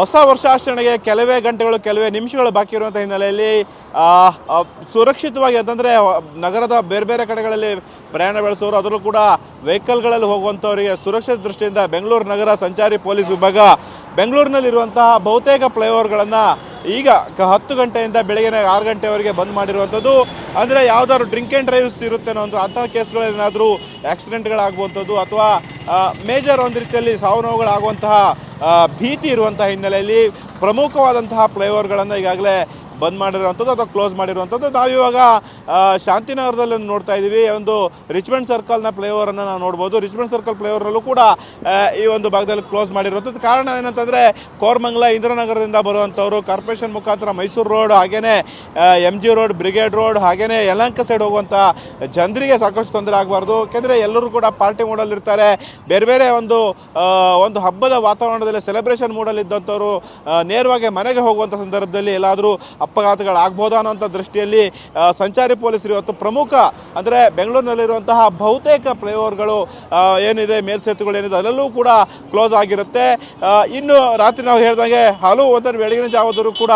ಹೊಸ ವರ್ಷಾಚರಣೆಗೆ ಕೆಲವೇ ಗಂಟೆಗಳು, ಕೆಲವೇ ನಿಮಿಷಗಳು ಬಾಕಿ ಇರುವಂಥ ಹಿನ್ನೆಲೆಯಲ್ಲಿ ಸುರಕ್ಷಿತವಾಗಿ ಅಂತಂದರೆ ನಗರದ ಬೇರೆ ಬೇರೆ ಕಡೆಗಳಲ್ಲಿ ಪ್ರಯಾಣ ಬೆಳೆಸೋರು ಅದರಲ್ಲೂ ಕೂಡ ವೆಹಿಕಲ್ಗಳಲ್ಲಿ ಹೋಗುವಂತವರಿಗೆ ಸುರಕ್ಷಿತ ದೃಷ್ಟಿಯಿಂದ ಬೆಂಗಳೂರು ನಗರ ಸಂಚಾರಿ ಪೊಲೀಸ್ ವಿಭಾಗ, ಬೆಂಗಳೂರಿನಲ್ಲಿರುವಂತಹ ಬಹುತೇಕ ಫ್ಲೈಓವರ್ಗಳನ್ನು ಈಗ ಹತ್ತು ಗಂಟೆಯಿಂದ ಬೆಳಗ್ಗೆ ಆರು ಗಂಟೆವರೆಗೆ ಬಂದ್ ಮಾಡಿರುವಂಥದ್ದು. ಅಂದರೆ ಯಾವ್ದಾದ್ರು ಡ್ರಿಂಕ್ ಆ್ಯಂಡ್ ಡ್ರೈವ್ಸ್ ಇರುತ್ತೆ ಅಂತ ಅಂಥ ಕೇಸ್ಗಳೇನಾದರೂ ಆಕ್ಸಿಡೆಂಟ್ಗಳಾಗುವಂಥದ್ದು, ಅಥವಾ ಮೇಜರ್ ಒಂದು ರೀತಿಯಲ್ಲಿ ಸಾವು ನೋವುಗಳಾಗುವಂತಹ ಭೀತಿ ಇರುವಂತಹ ಹಿನ್ನೆಲೆಯಲ್ಲಿ ಪ್ರಮುಖವಾದಂತಹ ಫ್ಲೈಓವರ್ಗಳನ್ನು ಈಗಾಗಲೇ ಬಂದ್ ಮಾಡಿರುವಂಥದ್ದು ಅಥವಾ ಕ್ಲೋಸ್ ಮಾಡಿರುವಂಥದ್ದು. ನಾವಿವಾಗ ಶಾಂತಿನಗರದಲ್ಲಿ ನೋಡ್ತಾ ಇದ್ದೀವಿ. ಒಂದು ರಿಚ್ಮೆಂಟ್ ಸರ್ಕಲ್ನ ಫ್ಲೈಓವರನ್ನು ನಾವು ನೋಡ್ಬೋದು. ರಿಚ್ಮೆಂಟ್ ಸರ್ಕಲ್ ಫ್ಲೈಓವರಲ್ಲೂ ಕೂಡ ಈ ಒಂದು ಭಾಗದಲ್ಲಿ ಕ್ಲೋಸ್ ಮಾಡಿರುವಂಥದ್ದು. ಕಾರಣ ಏನಂತಂದರೆ, ಕೋರ್ಮಂಗಲ ಇಂದ್ರನಗರದಿಂದ ಬರುವಂಥವರು, ಕಾರ್ಪೊರೇಷನ್ ಮುಖಾಂತರ ಮೈಸೂರು ರೋಡ್ ಹಾಗೆಯೇ M G road brigade road ಹಾಗೆಯೇ ಯಲಂಕ ಸೈಡ್ ಹೋಗುವಂಥ ಜನರಿಗೆ ಸಾಕಷ್ಟು ತೊಂದರೆ ಆಗಬಾರ್ದು. ಯಾಕೆಂದರೆ ಎಲ್ಲರೂ ಕೂಡ ಪಾರ್ಟಿ ಮೂಡಲ್ಲಿರ್ತಾರೆ ಬೇರೆ ಬೇರೆ ಒಂದು ಒಂದು ಹಬ್ಬದ ವಾತಾವರಣದಲ್ಲಿ ಸೆಲೆಬ್ರೇಷನ್ ಮೂಡಲ್ಲಿ ಇದ್ದಂಥವ್ರು ನೇರವಾಗಿ ಮನೆಗೆ ಹೋಗುವಂಥ ಸಂದರ್ಭದಲ್ಲಿ ಎಲ್ಲಾದರೂ ಅಪಘಾತಗಳಾಗ್ಬೋದಾ ಅನ್ನೋಂಥ ದೃಷ್ಟಿಯಲ್ಲಿ ಸಂಚಾರಿ ಪೊಲೀಸರು ಇವತ್ತು ಪ್ರಮುಖ, ಅಂದರೆ ಬೆಂಗಳೂರಿನಲ್ಲಿರುವಂತಹ ಬಹುತೇಕ ಫ್ಲೈಓವರ್ಗಳು ಏನಿದೆ, ಮೇಲ್ಸೇತುಗಳು ಏನಿದೆ, ಅದರಲ್ಲೂ ಕೂಡ ಕ್ಲೋಸ್ ಆಗಿರುತ್ತೆ. ಇನ್ನು ರಾತ್ರಿ ನಾವು ಹೇಳಿದಂಗೆ ಹಲವು ಒಂದರ ಬೆಳಗಿನ ಜಾವದರೂ ಕೂಡ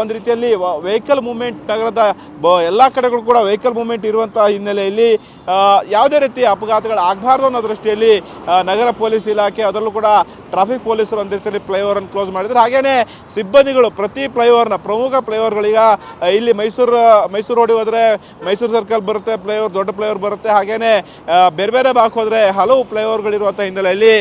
ಒಂದು ರೀತಿಯಲ್ಲಿ ವೆಹಿಕಲ್ ಮೂವ್ಮೆಂಟ್ ನಗರದ ಬ, ಎಲ್ಲ ಕಡೆಗಳು ಕೂಡ ವೆಹಿಕಲ್ ಮೂವ್ಮೆಂಟ್ ಇರುವಂಥ ಹಿನ್ನೆಲೆಯಲ್ಲಿ ಯಾವುದೇ ರೀತಿ ಅಪಘಾತಗಳು ಆಗಬಾರ್ದು ಅನ್ನೋ ದೃಷ್ಟಿಯಲ್ಲಿ ನಗರ ಪೊಲೀಸ್ ಇಲಾಖೆ, ಅದರಲ್ಲೂ ಕೂಡ ಟ್ರಾಫಿಕ್ ಪೊಲೀಸರು ಒಂದು ರೀತಿಯಲ್ಲಿ ಫ್ಲೈಓವರನ್ನು ಕ್ಲೋಸ್ ಮಾಡಿದ್ರು. ಹಾಗೆಯೇ ಸಿಬ್ಬಂದಿಗಳು ಪ್ರತಿ ಫ್ಲೈಓವರ್ನ ಪ್ರಮುಖ ಫ್ಲೈಓವರ್ಗಳೀಗ ಇಲ್ಲಿ ಮೈಸೂರು ಮೈಸೂರು ರೋಡಿಗೆ ಹೋದರೆ ಮೈಸೂರು ಸರ್ಕಲ್ ಬರುತ್ತೆ ಫ್ಲೈಓವರ್ ದೊಡ್ಡ ಫ್ಲೈಓವರ್ ಬರುತ್ತೆ. ಹಾಗೆಯೇ ಬೇರೆ ಬೇರೆ ಭಾಗ ಹೋದರೆ ಹಲವು ಫ್ಲೈಓವರ್ಗಳಿರುವಂಥ ಹಿನ್ನೆಲೆಯಲ್ಲಿ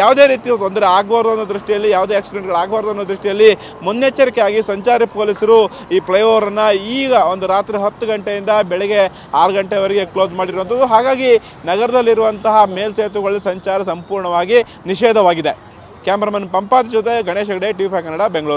ಯಾವುದೇ ರೀತಿಯ ತೊಂದರೆ ಆಗಬಾರ್ದು ಅನ್ನೋ ದೃಷ್ಟಿಯಲ್ಲಿ, ಯಾವುದೇ ಆಕ್ಸಿಡೆಂಟ್ಗಳು ಆಗಬಾರ್ದು ಅನ್ನೋ ದೃಷ್ಟಿಯಲ್ಲಿ ಮುನ್ನೆಚ್ಚರಿಕೆಯಾಗಿ ಸಂಚಾರಿ ಪೊಲೀಸರು ಈ ಫ್ಲೈಓವರನ್ನು ಈಗ ಒಂದು ರಾತ್ರಿ ಹತ್ತು ಗಂಟೆಯಿಂದ ಬೆಳಗ್ಗೆ ಆರು ಗಂಟೆವರೆಗೆ ಕ್ಲೋಸ್ ಮಾಡಿರುವಂಥದ್ದು ಹಾಗಾಗಿ ನಗರದಲ್ಲಿರುವಂತಹ ಮೇಲ್ಸೇತುಗಳಲ್ಲಿ ಸಂಚಾರ ಸಂಪೂರ್ಣವಾಗಿ ನಿಷೇಧವಾಗಿದೆ. ಕ್ಯಾಮ್ರಾಮನ್ ಪಂಪಾತ್ ಜೊತೆ ಗಣೇಶ್ ಹೆಗಡೆ, ಟಿ ಕನ್ನಡ, ಬೆಂಗಳೂರು.